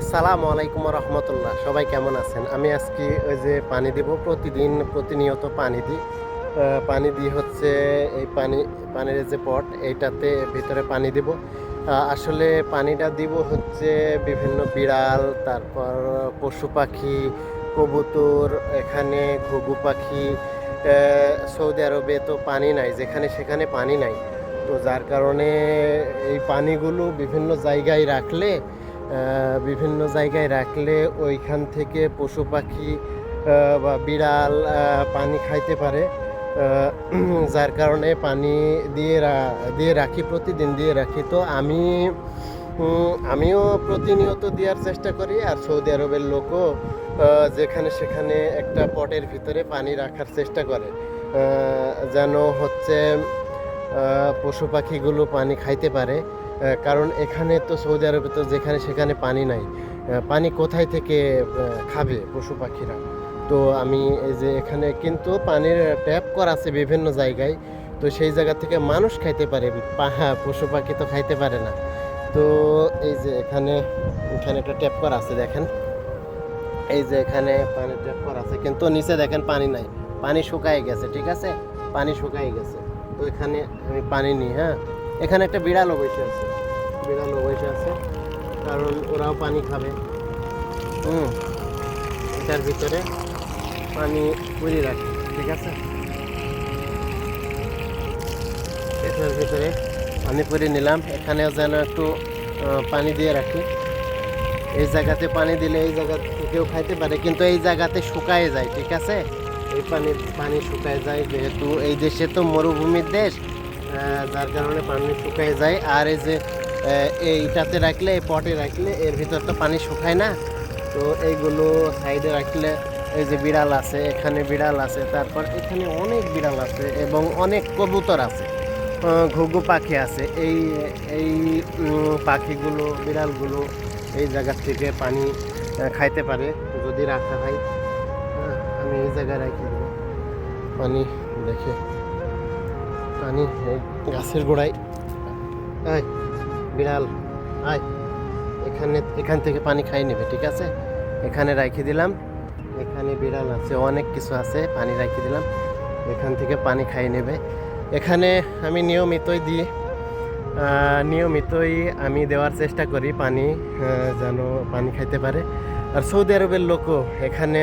আসসালামু আলাইকুম রহমতুল্লাহ। সবাই কেমন আছেন? আমি আজকে ওই যে পানি দিব, প্রতিদিন প্রতিনিয়ত পানি দিই। পানি দিই হচ্ছে এই পানি, পানির যে পট, এইটাতে ভিতরে পানি দিব। আসলে পানিটা দিব হচ্ছে বিভিন্ন বিড়াল, তারপর পশু পাখি, কবুতর, এখানে ঘুঘু পাখি সৌদি আরবে তো পানি নাই, যেখানে সেখানে পানি নাই। তো যার কারণে এই পানিগুলো বিভিন্ন জায়গায় রাখলে বিভিন্ন জায়গায় রাখলে ওইখান থেকে পশু পাখি বা বিড়াল পানি খাইতে পারে। যার কারণে পানি দিয়ে দিয়ে রাখি, প্রতিদিন দিয়ে রাখি। তো আমি আমিও প্রতিনিয়ত দেওয়ার চেষ্টা করি। আর সৌদি আরবের লোকও যেখানে সেখানে একটা পটের ভিতরে পানি রাখার চেষ্টা করে। যেন হচ্ছে পশু পাখিগুলো পানি খাইতে পারে। কারণ এখানে তো সৌদি আরবে তো যেখানে সেখানে পানি নাই। পানি কোথায় থেকে খাবে পশু পাখিরা? তো আমি এই যে এখানে কিন্তু পানির ট্যাপ করা আছে বিভিন্ন জায়গায়। তো সেই জায়গা থেকে মানুষ খাইতে পারে পশু পাখি তো খাইতে পারে না। তো এই যে এখানে এখানে একটা ট্যাপ করা আছে দেখেন। এই যে এখানে পানির ট্যাপ করা আছে, কিন্তু নিচে দেখেন পানি নাই। পানি শুকায় গেছে, ঠিক আছে? পানি শুকায় গেছে। তো এখানে আমি পানি নিই হ্যাঁ? এখানে একটা বিড়ালও বসে আছে। বিড়ালও বসে আছে। কারণ ওরাও পানি খাবে। হুম। এটার ভিতরে পানি পুরি রাখি, ঠিক আছে? এটার ভিতরে পানি পুরি নিলাম। এখানেও যেন একটু পানি দিয়ে রাখি। এই জায়গাতে পানি দিলে এই জায়গা থেকেও খাইতে পারে, কিন্তু এই জায়গাতে শুকায় যায়, ঠিক আছে? এই পানি পানি শুকায় যায়, যেহেতু এই দেশে তো মরুভূমির দেশ যার কারণে পানি শুকায় যায়। আর এই যে এইটাতে রাখলে এই পটে রাখলে এর ভিতর তো পানি শুকায় না। তো এইগুলো সাইডে রাখলে এই যে বিড়াল আছে এখানে বিড়াল আছে তারপর এখানে অনেক বিড়াল আছে এবং অনেক কবুতর আছে ঘুঘু পাখি আছে। এই এই পাখিগুলো বিড়ালগুলো এই জায়গা থেকে পানি খাইতে পারে। যদি রাখা হয় হ্যাঁ, আমি এই জায়গায় রাখি পানি দেখে। পানি গাছের গোড়ায়। আয় বিড়াল, আয়। এখানে, এখান থেকে পানি খাই নেবে, ঠিক আছে? এখানে রাখি দিলাম। এখানে বিড়াল আছে, অনেক কিছু আছে, পানি রাখি দিলাম। এখান থেকে পানি খাই নেবে। এখানে আমি নিয়মিতই দিই নিয়মিতই আমি দেওয়ার চেষ্টা করি পানি যেন পানি খাইতে পারে। আর সৌদি আরবের লোকও এখানে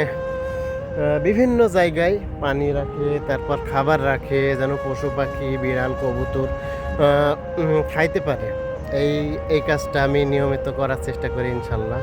বিভিন্ন জায়গায় পানি রাখে, তারপর খাবার রাখে, যেন পশু পাখি, বিড়াল, কবুতর খাইতে পারে। এই এই কাজটা আমি নিয়মিত করার চেষ্টা করি, ইনশাল্লাহ।